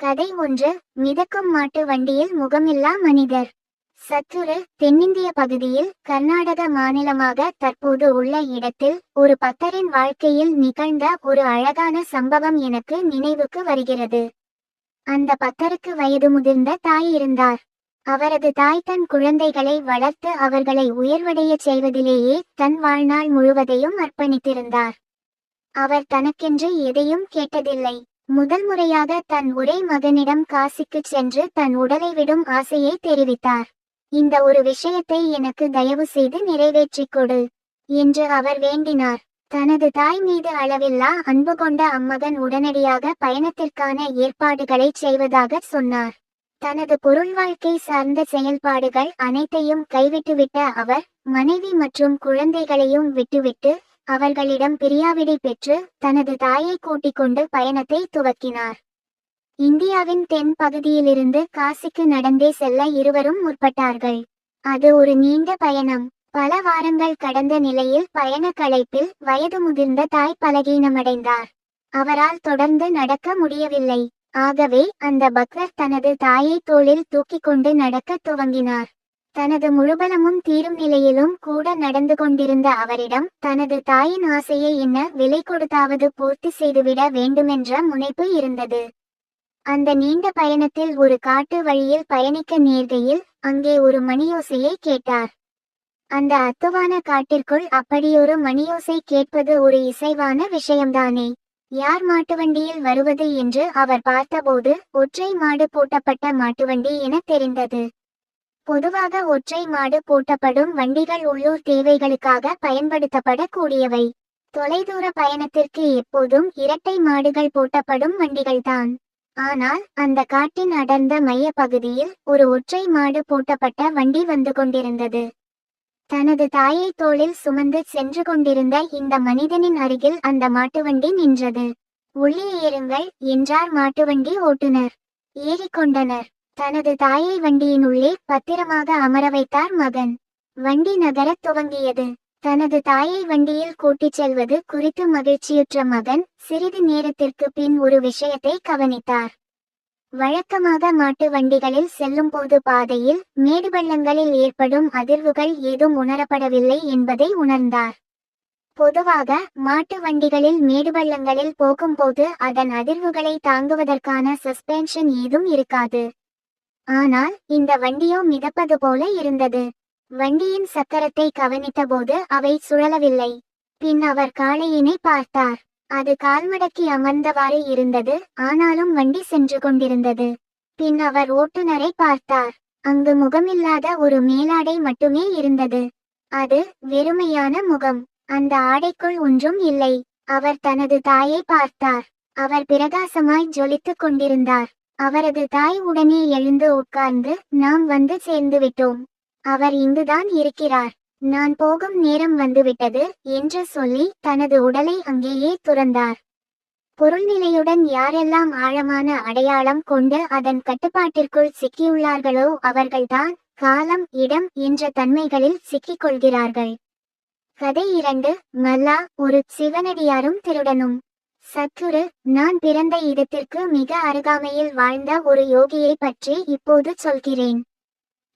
கதை ஒன்று மிதக்கும் மாட்டு வண்டியில் முகமில்லா மனிதர். சத்துரு தென்னிந்திய பகுதியில் கர்நாடக மாநிலமாக தற்போது உள்ள இடத்தில் ஒரு பக்தரின் வாழ்க்கையில் நிகழ்ந்த ஒரு அழகான சம்பவம் எனக்கு நினைவுக்கு வருகிறது. அந்த பக்தருக்கு வயது முதிர்ந்த தாய் இருந்தார். அவரது தாய் தன் குழந்தைகளை வளர்த்து அவர்களை உயர்வடையச் செய்வதிலேயே தன் வாழ்நாள் முழுவதையும் அர்ப்பணித்திருந்தார். அவர் தனக்கென்று எதையும் கேட்டதில்லை. முதல் முறையாக தன் ஒரே மகனிடம் காசிக்குச் சென்று தன் உடலை விடும் ஆசையை தெரிவித்தார். இந்த ஒரு விஷயத்தை எனக்கு தயவு செய்து நிறைவேற்றிக் கொடு என்று அவர் வேண்டினார். தனது தாய் மீது அளவில்லா அன்பு கொண்ட அம்மகன் உடனடியாக பயணத்திற்கான ஏற்பாடுகளை செய்வதாக சொன்னார். தனது பொருள் வாழ்க்கை சார்ந்த செயல்பாடுகள் அனைத்தையும் கைவிட்டுவிட்ட அவர் மனைவி மற்றும் குழந்தைகளையும் விட்டுவிட்டு அவர்களிடம் பிரியாவிடை பெற்று தனது தாயை கூட்டிக் கொண்டு பயணத்தை துவக்கினார். இந்தியாவின் தென் பகுதியிலிருந்து காசிக்கு நடந்தே செல்ல இருவரும் முற்பட்டார்கள். அது ஒரு நீண்ட பயணம். பல வாரங்கள் கடந்த நிலையில் பயண களைப்பில் வயது முதிர்ந்த தாய் பலகீனமடைந்தார். அவரால் தொடர்ந்து நடக்க முடியவில்லை. ஆகவே அந்த பக்தர் தனது தாயை தோளில் தூக்கிக் கொண்டு நடக்கத் துவங்கினார். தனது முழுபலமும் தீரும் நிலையிலும் கூட நடந்து கொண்டிருந்த அவரிடம் தனது தாயின் ஆசையை என்ன விலை கொடுத்தாவது பூர்த்தி செய்துவிட வேண்டுமென்ற முனைப்பு இருந்தது. அந்த நீண்ட பயணத்தில் ஒரு காட்டு வழியில் பயணிக்க நேர்கையில் அங்கே ஒரு மணியோசையை கேட்டார். அந்த அத்துவான காட்டிற்குள் அப்படியொரு மணியோசை கேட்பது ஒரு இசைவான விஷயம்தானே. யார் மாட்டுவண்டியில் வருவது என்று அவர் பார்த்தபோது ஒற்றை மாடு பூட்டப்பட்ட மாட்டுவண்டி என தெரிந்தது. பொதுவாக ஒற்றை மாடு பூட்டப்படும் வண்டிகள் உள்ளூர் தேவைகளுக்காக பயன்படுத்தப்படக்கூடியவை. தொலைதூர பயணத்திற்கு எப்போதும் இரட்டை மாடுகள் பூட்டப்படும் வண்டிகள்தான். ஆனால் அந்த காட்டின் அடர்ந்த மைய பகுதியில் ஒரு ஒற்றை மாடு பூட்டப்பட்ட வண்டி வந்து கொண்டிருந்தது. தனது தாயை தோளில் சுமந்து சென்று கொண்டிருந்த இந்த மனிதனின் அருகில் அந்த மாட்டுவண்டி நின்றது. உள்ளே ஏறுங்கள் என்றார் மாட்டுவண்டி ஓட்டுநர். ஏறிக்கொண்டனர். தனது தாயை வண்டியின் உள்ளே பத்திரமாக அமர வைத்தார் மகன். வண்டி நகரத் துவங்கியது. தனது தாயை வண்டியில் கூட்டிச் செல்வது குறித்து மகிழ்ச்சியுற்ற மகன் சிறிது நேரத்திற்கு பின் ஒரு விஷயத்தை கவனித்தார். வழக்கமாக மாட்டு வண்டிகளில் செல்லும் போது பாதையில் மேடுபள்ளங்களில் ஏற்படும் அதிர்வுகள் ஏதும் உணரப்படவில்லை என்பதை உணர்ந்தார். பொதுவாக மாட்டு வண்டிகளில் மேடுபள்ளங்களில் போகும்போது அதன் அதிர்வுகளை தாங்குவதற்கான சஸ்பென்ஷன் ஏதும் இருக்காது. ஆனால் இந்த வண்டியோ மிதப்பது போல இருந்தது. வண்டியின் சக்கரத்தை கவனித்தபோது அவை சுழலவில்லை. பின் அவர் காளையினை பார்த்தார். அது கால்மடக்கி அமர்ந்தவாறு இருந்தது. ஆனாலும் வண்டி சென்று கொண்டிருந்தது. பின் அவர் ஓட்டுநரை பார்த்தார். அங்கு முகமில்லாத ஒரு மேலாடை மட்டுமே இருந்தது. அது வெறுமையான முகம். அந்த ஆடைக்குள் ஒன்றும் இல்லை. அவர் தனது தாயை பார்த்தார். அவர் பிரகாசமாய் ஜொலித்துக் கொண்டிருந்தார். அவரது தாய் உடனே எழுந்து உட்கார்ந்து நாம் வந்து சேர்ந்து விட்டோம். அவர் இங்குதான் இருக்கிறார். நான் போகும் நேரம் வந்துவிட்டது என்று சொல்லி தனது உடலை அங்கேயே துறந்தார். பொருள்நிலையுடன் யாரெல்லாம் ஆழமான அடையாளம் கொண்டு அதன் கட்டுப்பாட்டிற்குள் சிக்கியுள்ளார்களோ அவர்கள்தான் காலம் இடம் என்ற தன்மைகளில் சிக்கிக் கொள்கிறார்கள் கதை இரண்டு மல்லா ஒரு சிவனடியாரும் திருடனும். சத்துரு நான் பிறந்த இடத்திற்கு மிக அருகாமையில் வாழ்ந்த ஒரு யோகியை பற்றி இப்போது சொல்கிறேன்.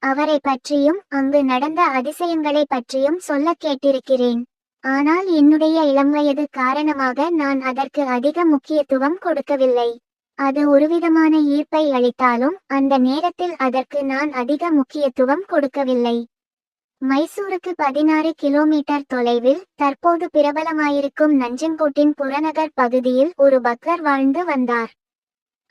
அவரை பற்றியும் அங்கு நடந்த அதிசயங்களை பற்றியும் சொல்ல கேட்டிருக்கிறேன். ஆனால் என்னுடைய இளம்வயது காரணமாக நான் அதற்கு அதிக முக்கியத்துவம் கொடுக்கவில்லை. அது ஒருவிதமான ஈர்ப்பை அளித்தாலும் அந்த நேரத்தில் அதற்கு நான் அதிக முக்கியத்துவம் கொடுக்கவில்லை. மைசூருக்கு பதினாறு கிலோமீட்டர் தொலைவில் தற்போது பிரபலமாயிருக்கும் நஞ்சன்கோட்டின் புறநகர் பகுதியில் ஒரு பக்தர் வாழ்ந்து வந்தார்.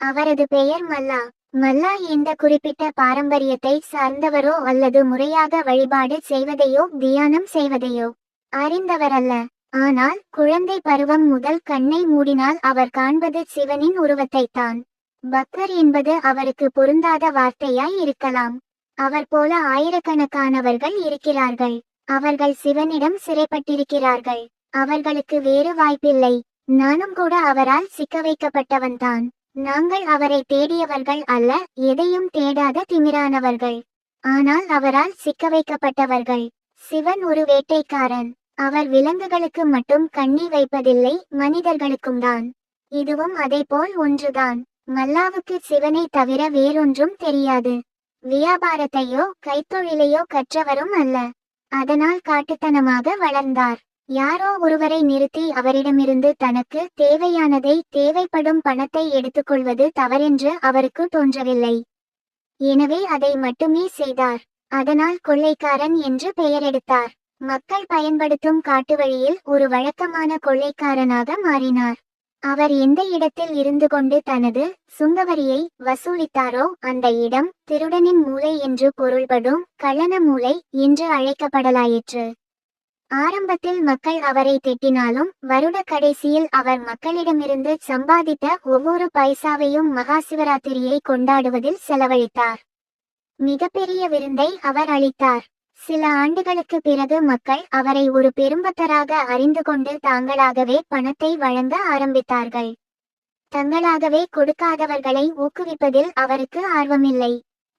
அவரது பெயர் மல்லா. மல்லா எந்த குறிப்பிட்ட பாரம்பரியத்தை சார்ந்தவரோ அல்லது முறையாக வழிபாடு செய்வதையோ தியானம் செய்வதையோ அறிந்தவரல்ல. ஆனால் குழந்தை பருவம் முதல் கண்ணை மூடினால் அவர் காண்பது சிவனின் உருவத்தைத்தான். பக்தர் என்பது அவருக்கு பொருந்தாத வார்த்தையாய் இருக்கலாம். அவர் போல ஆயிரக்கணக்கானவர்கள் இருக்கிறார்கள். அவர்கள் சிவனிடம் சிறைப்பட்டிருக்கிறார்கள். அவர்களுக்கு வேறு வாய்ப்பில்லை. நானும் கூட அவரால் சிக்க வைக்கப்பட்டவன்தான். நாங்கள் அவரை தேடியவர்கள் அல்ல எதையும் தேடாத திமிரானவர்கள். ஆனால் அவரால் சிக்க வைக்கப்பட்டவர்கள். சிவன் ஒரு வேட்டைக்காரன். அவர் விலங்குகளுக்கு மட்டும் கண்ணி வைப்பதில்லை மனிதர்களுக்கும் தான் இதுவும் அதைப்போல் ஒன்றுதான். மல்லாவுக்கு சிவனை தவிர வேறொன்றும் தெரியாது. வியாபாரத்தையோ கைத்தொழிலையோ கற்றவரும் அல்ல. அதனால் காட்டுத்தனமாக வளர்ந்தார். யாரோ ஒருவரை நிறுத்தி அவரிடமிருந்து தனக்கு தேவையானதை தேவைப்படும் பணத்தை எடுத்துக்கொள்வது தவறென்று அவருக்கு தோன்றவில்லை. எனவே அதை மட்டுமே செய்தார். அதனால் கொள்ளைக்காரன் என்று பெயரெடுத்தார். மக்கள் பயன்படுத்தும் காட்டு வழியில் ஒரு வழக்கமான கொள்ளைக்காரனாக மாறினார். அவர் எந்த இடத்தில் இருந்து கொண்டு தனது சுங்கவரியை வசூலித்தாரோ அந்த இடம் திருடனின் மூளை என்று பொருள்படும் கள்ளன மூளை என்று அழைக்கப்படலாயிற்று. ஆரம்பத்தில் மக்கள் அவரை திட்டினாலும் வருட கடைசியில் அவர் மக்களிடமிருந்து சம்பாதித்த ஒவ்வொரு பைசாவையும் மகாசிவராத்திரியை கொண்டாடுவதில் செலவழித்தார். மிகப்பெரிய விருந்தை அவர் அளித்தார். சில ஆண்டுகளுக்கு பிறகு மக்கள் அவரை ஒரு பெரும்பத்தராக அறிந்து கொண்டு தாங்களாகவே பணத்தை வழங்க ஆரம்பித்தார்கள். தங்களாகவே கொடுக்காதவர்களை ஊக்குவிப்பதில் அவருக்கு ஆர்வமில்லை.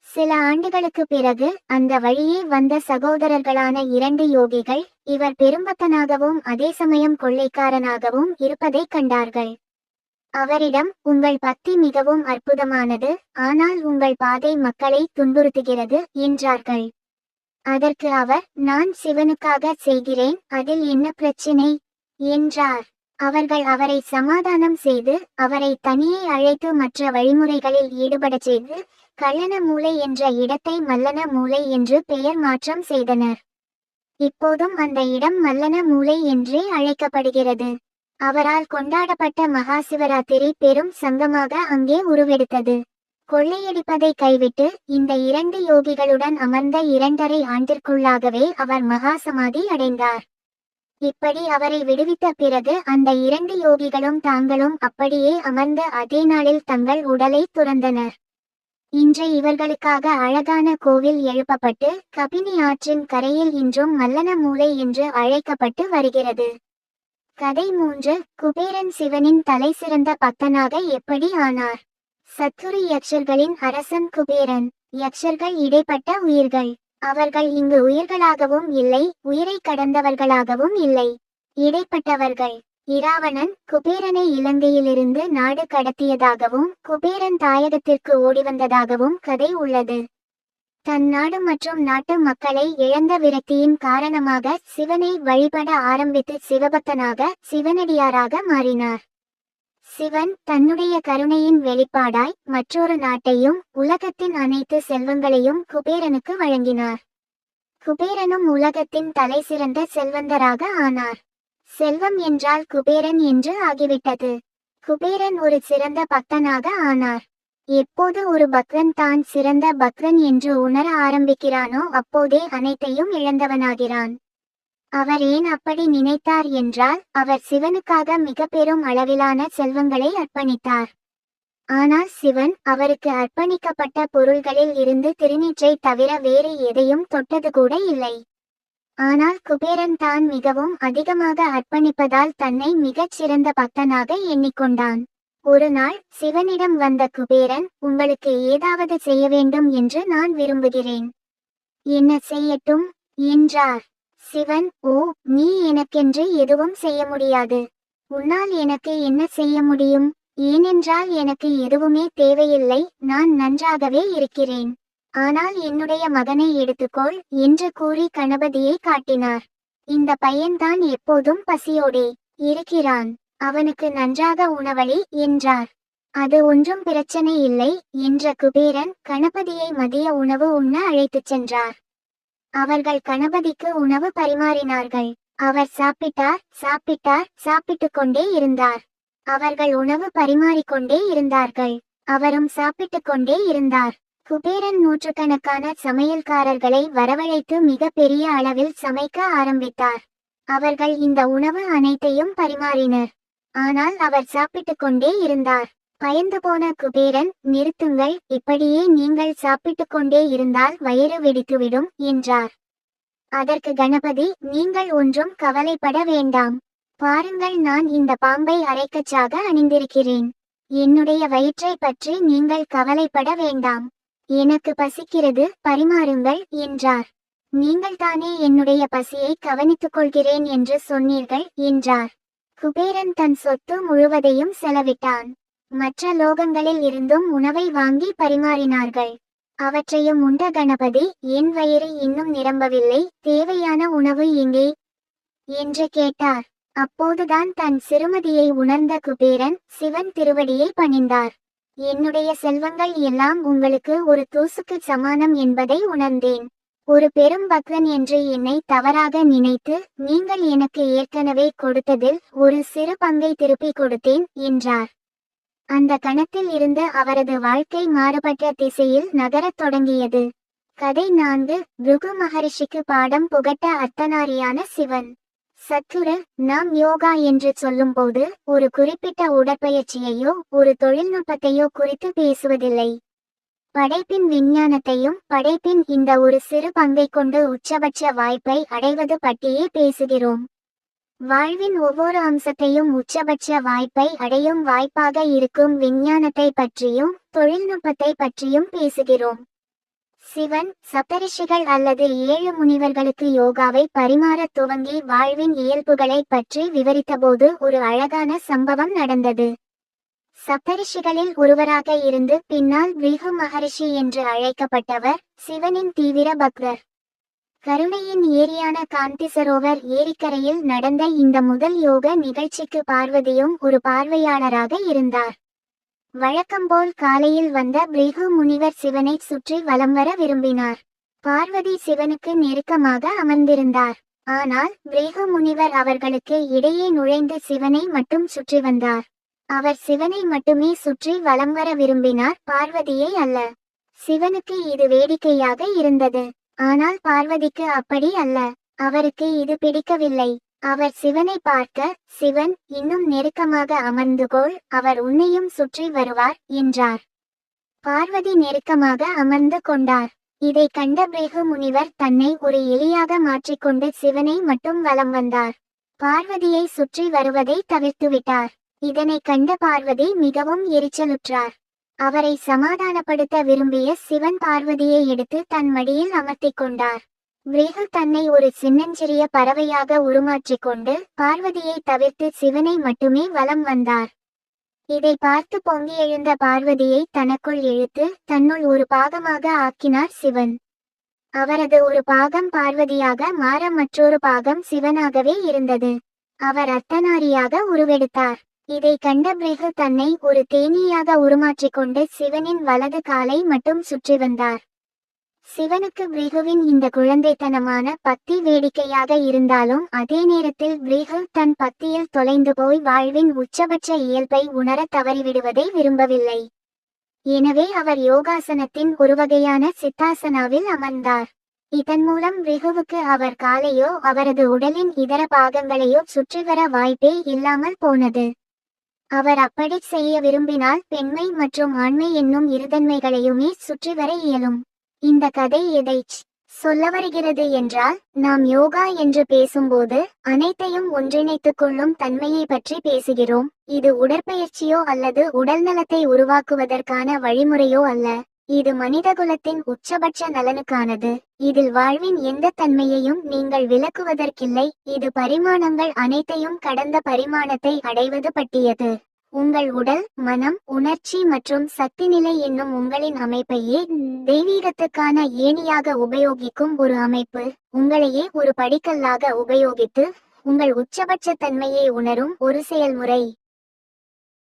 சில ஆண்டுகளுக்கு பிறகு அந்த வழியே வந்த சகோதரர்களான இரண்டு யோகிகள் இவர் பெரும்பத்தனாகவும் அதே சமயம் கொள்ளைக்காரனாகவும் இருப்பதைக் கண்டார்கள். அவரிடம் உங்கள் பக்தி மிகவும் அற்புதமானது ஆனால் உங்கள் பாதை மக்களை துன்புறுத்துகிறது என்றார்கள். அதற்கு அவர் நான் சிவனுக்காக செய்கிறேன் அதில் என்ன பிரச்சினை? என்றார். அவர்கள் அவரை சமாதானம் செய்து அவரை தனியே அழைத்து மற்ற வழிமுறைகளில் ஈடுபடச் செய்து கல்லண மூலை என்ற இடத்தை மல்லன மூலை என்று பெயர் மாற்றம் செய்தனர். இப்போதும் அந்த இடம் மல்லன மூலை என்றே அழைக்கப்படுகிறது. அவரால் கொண்டாடப்பட்ட மகாசிவராத்திரி பெரும் சங்கமாக அங்கே உருவெடுத்தது. கொள்ளையடிப்பதை கைவிட்டு இந்த இரண்டு யோகிகளுடன் அமர்ந்த இரண்டரை ஆண்டிற்குள்ளாகவே அவர் மகாசமாதி அடைந்தார். இப்படி அவரை விடுவித்த பிறகு அந்த இரண்டு யோகிகளும் தாங்களும் அப்படியே அமர்ந்த அதே நாளில் தங்கள் உடலை துறந்தனர். இன்று இவர்களுக்காக அழகான கோவில் எழுப்பப்பட்டு கபினி ஆற்றின் கரையில் இன்றும் மல்லன மூலை என்று அழைக்கப்பட்டு வருகிறது. கதை மூன்று குபேரன் சிவனின் தலை சிறந்த பக்தனாக எப்படி ஆனார்? சத்துரு யக்ஷர்களின் அரசன் குபேரன். யக்ஷர்கள் இடைப்பட்ட உயிர்கள். அவர்கள் இங்கு உயிர்களாகவும் இல்லை உயிரை கடந்தவர்களாகவும் இல்லை. இடைப்பட்டவர்கள். இராவணன் குபேரனை இலங்கையிலிருந்து நாடு கடத்தியதாகவும் குபேரன் தாயகத்திற்கு ஓடிவந்ததாகவும் கதை உள்ளது. தன் நாடு மற்றும் நாட்டு மக்களை இழந்த விரக்தியின் காரணமாக சிவனை வழிபட ஆரம்பித்து சிவபக்தனாக சிவனடியாராக மாறினார். சிவன் தன்னுடைய கருணையின் வெளிப்பாடாய் மற்றொரு நாட்டையும் உலகத்தின் அனைத்து செல்வங்களையும் குபேரனுக்கு வழங்கினார். குபேரனும் உலகத்தின் தலை சிறந்த செல்வந்தராக ஆனார். செல்வம் என்றால் குபேரன் என்று ஆகிவிட்டது. குபேரன் ஒரு சிறந்த பக்தனாக ஆனார். எப்போது ஒரு பக்தன் தான் சிறந்த பக்தன் என்று உணர ஆரம்பிக்கிறானோ அப்போதே அனைத்தையும் இழந்தவனாகிறான். அவர் ஏன் அப்படி நினைத்தார் என்றால் அவர் சிவனுக்காக மிக பெரும் அளவிலான செல்வங்களை அர்ப்பணித்தார். ஆனால் சிவன் அவருக்கு அர்ப்பணிக்கப்பட்ட பொருள்களில் இருந்து திருநீற்றை தவிர வேறு எதையும் தொட்டது கூட இல்லை. ஆனால் குபேரன் தான் மிகவும் அதிகமாக அர்ப்பணிப்பதால் தன்னை மிகச் சிறந்த பக்தனாக எண்ணிக்கொண்டான். ஒரு நாள் சிவனிடம் வந்த குபேரன் உங்களுக்கு ஏதாவது செய்ய வேண்டும் என்று நான் விரும்புகிறேன். என்ன செய்யட்டும்? என்றார். சிவன் ஓ நீ எனக்கென்று எதுவும் செய்ய முடியாது. உன்னால் எனக்கு என்ன செய்ய முடியும்? ஏனென்றால் எனக்கு எதுவுமே தேவையில்லை. நான் நன்றாகவே இருக்கிறேன். ஆனால் என்னுடைய மகனை எடுத்துக்கொள் என்று கூறி கணபதியை காட்டினார். இந்த பையன்தான் எப்போதும் பசியோடே இருக்கிறான். அவனுக்கு நன்றாக உணவளி என்றார். அது ஒன்றும் பிரச்சனை இல்லை என்ற குபேரன் கணபதியை மதிய உணவு உண்ண அழைத்துச் சென்றார். அவர்கள் கணபதிக்கு உணவு பரிமாறினார்கள். அவர் சாப்பிட்டார் சாப்பிட்டார் சாப்பிட்டுக் கொண்டே இருந்தார். அவர்கள் உணவு பரிமாறிக்கொண்டே இருந்தார்கள். அவரும் சாப்பிட்டுக் கொண்டே இருந்தார். குபேரன் நூற்றுக்கணக்கான சமையல்காரர்களை வரவழைத்து மிக பெரிய அளவில் சமைக்க ஆரம்பித்தார். அவர்கள் இந்த உணவு அனைத்தையும் பரிமாறினர். ஆனால் அவர் சாப்பிட்டுக் கொண்டே இருந்தார். பயந்து போன குபேரன் நிறுத்துங்கள் இப்படியே நீங்கள் சாப்பிட்டுக் கொண்டே இருந்தால் வயிறு வெடித்துவிடும் என்றார். அதற்கு கணபதி நீங்கள் ஒன்றும் கவலைப்பட வேண்டாம். பாருங்கள் நான் இந்த பாம்பை அரைக்கச்சாக அணிந்திருக்கிறேன். என்னுடைய வயிற்றை பற்றி நீங்கள் கவலைப்பட வேண்டாம். எனக்கு பசிக்கிறது பரிமாறுங்கள் என்றார். நீங்கள் தானே என்னுடைய பசியை கவனித்துக் கொள்கிறேன் என்று சொன்னீர்கள் என்றார். குபேரன் தன் சொத்து முழுவதையும் செலவிட்டான். மற்ற லோகங்களில் இருந்தும் உணவை வாங்கி பரிமாறினார்கள். அவற்றையும் உண்ட கணபதி என் வயிறு இன்னும் நிரம்பவில்லை தேவையான உணவு எங்கே என்று கேட்டார். அப்போதுதான் தன் சிறுமதியை உணர்ந்த குபேரன் சிவன் திருவடியை பணிந்தார். என்னுடைய செல்வங்கள் எல்லாம் உங்களுக்கு ஒரு தூசுக்கு சமானம் என்பதை உணர்ந்தேன். ஒரு பெரும் பக்தன் என்று என்னை தவறாக நினைத்து நீங்கள் எனக்கு ஏற்கனவே கொடுத்ததில் ஒரு சிறு பங்கை திருப்பிக் கொடுத்தேன் என்றார். அந்த கணத்தில் இருந்து அவரது வாழ்க்கை மாறுபட்ட திசையில் நகரத் தொடங்கியது. கதை நான்கு ருகு மகரிஷிக்கு பாடம் புகட்ட அர்த்தனாரியான சிவன். சத்துரு நாம் யோகா என்று சொல்லும்போது ஒரு குறிப்பிட்ட உடற்பயிற்சியையோ ஒரு தொழில்நுட்பத்தையோ குறித்து பேசுவதில்லை. படைப்பின் விஞ்ஞானத்தையும் படைப்பின் இந்த ஒரு சிறு பங்கை கொண்டு உச்சபட்ச வாய்ப்பை அடைவது பற்றியே பேசுகிறோம். வாழ்வின் ஒவ்வொரு அம்சத்தையும் உச்சபட்ச வாய்ப்பை அடையும் வாய்ப்பாக இருக்கும் விஞ்ஞானத்தை பற்றியும் தொழில்நுட்பத்தை பற்றியும் பேசுகிறோம். சிவன் சப்தரிஷிகள் அல்லது ஏழு முனிவர்களுக்கு யோகாவை பரிமாற துவங்கி வாழ்வின் இயல்புகளை பற்றி விவரித்தபோது ஒரு அழகான சம்பவம் நடந்தது. சப்தரிஷிகளில் ஒருவராக இருந்து பின்னால் பிரிகு மகரிஷி என்று அழைக்கப்பட்டவர் சிவனின் தீவிர பக்தர். கருணையின் ஏரியான காந்தி சரோவர் ஏரிக்கரையில் நடந்த இந்த முதல் யோக நிகழ்ச்சிக்கு பார்வதியும் ஒரு பார்வையாளராக இருந்தார். வழக்கம்போல் காலையில் வந்த பிரிகு முனிவர் சிவனை சுற்றி வலம் வர விரும்பினார். பார்வதி சிவனுக்கு நெருக்கமாக அமர்ந்திருந்தார். ஆனால் பிரிகு முனிவர் அவர்களுக்கு இடையே நுழைந்து சிவனை மட்டும் சுற்றி வந்தார். அவர் சிவனை மட்டுமே சுற்றி வலம் வர விரும்பினார் பார்வதியை அல்ல. சிவனுக்கு இது வேடிக்கையாக இருந்தது. ஆனால் பார்வதிக்கு அப்படி அல்ல. அவருக்கு இது பிடிக்கவில்லை. அவர் சிவனை பார்க்க சிவன் இன்னும் நெருக்கமாக அமர்ந்துகோள் அவர் உன்னையும் சுற்றி வருவார் என்றார். பார்வதி நெருக்கமாக அமர்ந்து கொண்டார். இதை கண்ட பிரிகு முனிவர் தன்னை ஒரு எலியாக மாற்றிக்கொண்டு சிவனை மட்டும் வலம் வந்தார். பார்வதியை சுற்றி வருவதை தவிர்த்துவிட்டார். இதனை கண்ட பார்வதி மிகவும் எரிச்சலுற்றார். அவரை சமாதானப்படுத்த விரும்பிய சிவன் பார்வதியை எடுத்து தன் மடியில் அமர்த்தி கொண்டார். விரிகு தன்னை ஒரு சின்னஞ்சிறிய பறவையாக உருமாற்றிக் கொண்டு பார்வதியை தவிர்த்து சிவனை மட்டுமே வலம் வந்தார். இதை பார்த்து பொங்கி எழுந்த பார்வதியை தனக்குள் இழுத்து தன்னுள் ஒரு பாகமாக ஆக்கினார் சிவன். அவரது ஒரு பாகம் பார்வதியாக மாற மற்றொரு பாகம் சிவனாகவே இருந்தது. அவர் அர்த்தநாரியாக உருவெடுத்தார். இதை கண்ட பிறகு தன்னை ஒரு தேனீயாக உருமாற்றிக் கொண்டு சிவனின் வலது காலை மட்டும் சுற்றி வந்தார். சிவனுக்கு பிரிகுவின் இந்த குழந்தைத்தனமான பக்தி வேடிக்கையாக இருந்தாலும் அதே நேரத்தில் பிரிகு தன் பக்தியில் தொலைந்து போய் வாழ்வின் உச்சபட்ச இயல்பை உணர தவறிவிடுவதை விரும்பவில்லை. எனவே அவர் யோகாசனத்தின் ஒரு வகையான சித்தாசனாவில் அமர்ந்தார். இதன் மூலம் பிரிகுவுக்கு அவர் காலையோ அவரது உடலின் இதர பாகங்களையோ சுற்றி வர வாய்ப்பே இல்லாமல் போனது. அவர் அப்படி செய்ய விரும்பினால் பெண்மை மற்றும் ஆண்மை என்னும் இருதன்மைகளையுமே சுற்றி வர இயலும். இந்த கதை எதை சொல்ல வருகிறது என்றால் நாம் யோகா என்று பேசும்போது அனைத்தையும் ஒன்றிணைத்துக் கொள்ளும் தன்மையை பற்றி பேசுகிறோம். இது உடற்பயிற்சியோ அல்லது உடல்நலத்தை உருவாக்குவதற்கான வழிமுறையோ அல்ல. இது மனிதகுலத்தின் உச்சபட்ச நலனுக்கானது. இதில் வாழ்வின் எந்த தன்மையையும் நீங்கள் விளக்குவதற்கில்லை. இது பரிமாணங்கள் அனைத்தையும் கடந்த பரிமாணத்தை அடைவது பற்றியது. உங்கள் உடல் மனம் உணர்ச்சி மற்றும் சக்தி நிலை என்னும் உங்களின் அமைப்பையே தெய்வீகத்துக்கான ஏணியாக உபயோகிக்கும் ஒரு அமைப்பு. உங்களையே ஒரு படிக்கல்லாக உபயோகித்து உங்கள் உச்சபட்ச தன்மையை உணரும் ஒரு செயல்முறை.